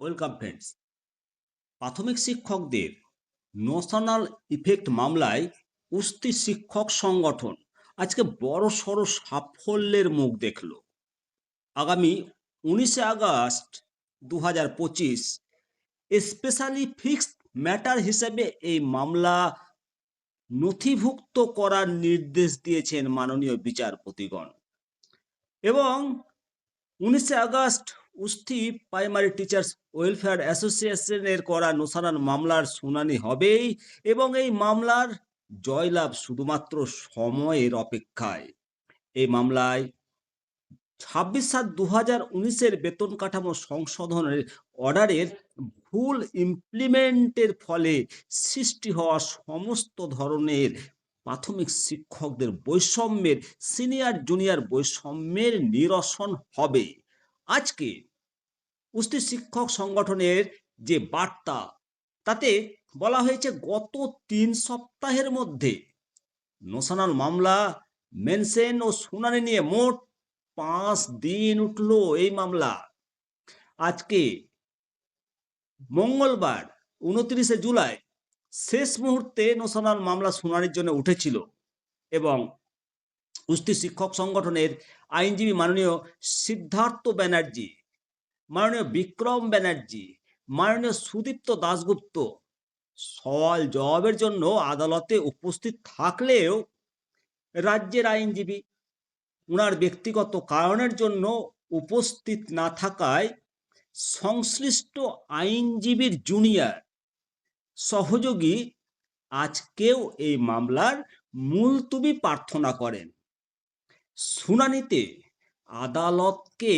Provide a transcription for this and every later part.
Welcome friends প্রাথমিক শিক্ষকদের national effect মামলায় উস্তি শিক্ষক সংগঠন আজকে বড় সড় সাফল্যের মুখ দেখল। আগামী উনিশে আগস্ট দু হাজার পঁচিশ স্পেশালি ফিক্সড ম্যাটার হিসেবে এই মামলা নথিভুক্ত করার নির্দেশ দিয়েছেন মাননীয় বিচারপতিগণ। এবং উনিশে August Usthi primary teachers welfare অ্যাসোসিয়েশনের করা নোসারান মামলার শুনানি হবেই এবং এই মামলার জয়লাভ শুধুমাত্র সময়ের অপেক্ষায়। এই মামলায় ছাব্বিশ সাত দু হাজার উনিশের বেতন কাঠামো সংশোধনের অর্ডারের ভুল ইমপ্লিমেন্টের ফলে সৃষ্টি হওয়া সমস্ত ধরনের প্রাথমিক শিক্ষকদের বৈষম্যের সিনিয়র জুনিয়র বৈষম্যের নিরসন হবে। আজকে কুস্তি শিক্ষক সংগঠনের যে বার্তা, তাতে বলা হয়েছে গত তিন সপ্তাহের মধ্যে নোশানাল মামলা মেনশন ও শুনানি নিয়ে মোট পাঁচ দিন উঠল এই মামলা। আজকে মঙ্গলবার উনত্রিশে জুলাই শেষ মুহূর্তে নোশানাল মামলা শুনানির জন্য উঠেছিল এবং কুস্তি শিক্ষক সংগঠনের আইনজীবী মাননীয় সিদ্ধার্থ ব্যানার্জি মাননীয় বিক্রম ব্যানার্জি, মাননীয় সুদীপ্ত দাশগুপ্ত, সওয়াল জবাবের জন্য আদালতে উপস্থিত থাকলেও রাজ্যের আইনজীবী ওনার ব্যক্তিগত কারণের জন্য উপস্থিত না থাকায় সংশ্লিষ্ট আইনজীবীর জুনিয়র সহযোগী আজকেও এই মামলার মুলতুবি প্রার্থনা করেন। শুনানিতে আদালতকে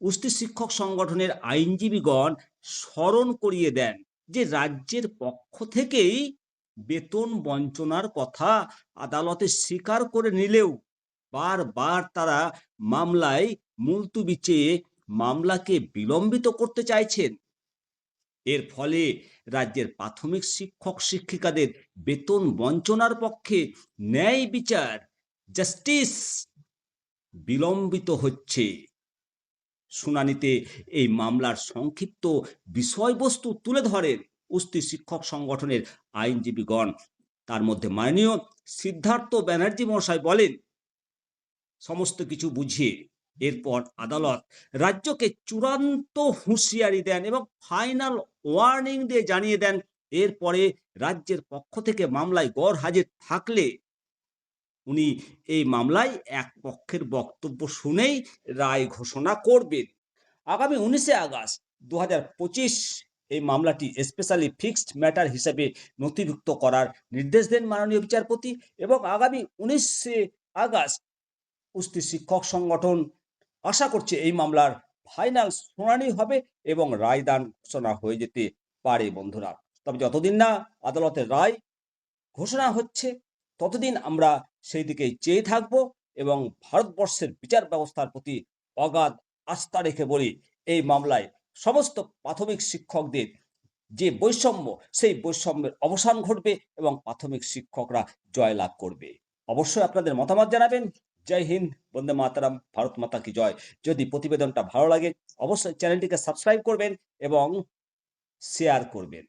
উস্তি শিক্ষক সংগঠনের আইনজীবীগণ স্মরণ করিয়ে দেন যে রাজ্যের পক্ষ থেকেই বেতন বঞ্চনার কথা আদালতে স্বীকার করে নিলেও বারবার তারা মামলায় মুলতুবি চেয়ে মামলাকে বিলম্বিত করতে চাইছেন। এর ফলে রাজ্যের প্রাথমিক শিক্ষক শিক্ষিকাদের বেতন বঞ্চনার পক্ষে ন্যায় বিচার, জাস্টিস বিলম্বিত হচ্ছে। শুনানিতে এই মামলার সংক্ষিপ্ত বিষয়বস্তু তুলে ধরেন উস্তি শিক্ষক সংগঠনের আইনজীবীগণ। তার মধ্যে মাননীয় সিদ্ধার্থ ব্যানার্জি মশাই বলেন, সমস্ত কিছু বুঝিয়ে এরপর আদালত রাজ্যকে চূড়ান্ত হুঁশিয়ারি দেন এবং ফাইনাল ওয়ার্নিং দিয়ে জানিয়ে দেন। এরপরে রাজ্যের পক্ষ থেকে মামলায় গড় হাজির থাকলে উনি এই মামলায় এক পক্ষের বক্তব্য শুনেই রায় ঘোষণা করবেন। আগামী উনিশে আগস্ট দু এই মামলাটি স্পেশালি ফিক্সড ম্যাটার হিসেবে নথিভুক্ত করার নির্দেশ দেন মাননীয় বিচারপতি এবং আগামী উনিশে আগস্ট কুস্তি শিক্ষক সংগঠন আশা করছে এই মামলার ফাইনাল শুনানি হবে এবং রায়দান ঘোষণা হয়ে যেতে পারে বন্ধুরা। তবে যতদিন না আদালতের রায় ঘোষণা হচ্ছে ততদিন আমরা সেই দিকেই চেয়ে থাকব এবং ভারতবর্ষের বিচার ব্যবস্থার প্রতি অগাধ আস্থা রেখে বলি, এই মামলায় সমস্ত প্রাথমিক শিক্ষকদের যে বৈষম্য, সেই বৈষম্যের অবসান ঘটবে এবং প্রাথমিক শিক্ষকরা জয়লাভ করবে। অবশ্যই আপনাদের মতামত জানাবেন। জয় হিন্দ, বন্দে মাতারাম, ভারত মাতা কি জয়। যদি প্রতিবেদনটা ভালো লাগে, অবশ্যই চ্যানেলটিকে সাবস্ক্রাইব করবেন এবং শেয়ার করবেন।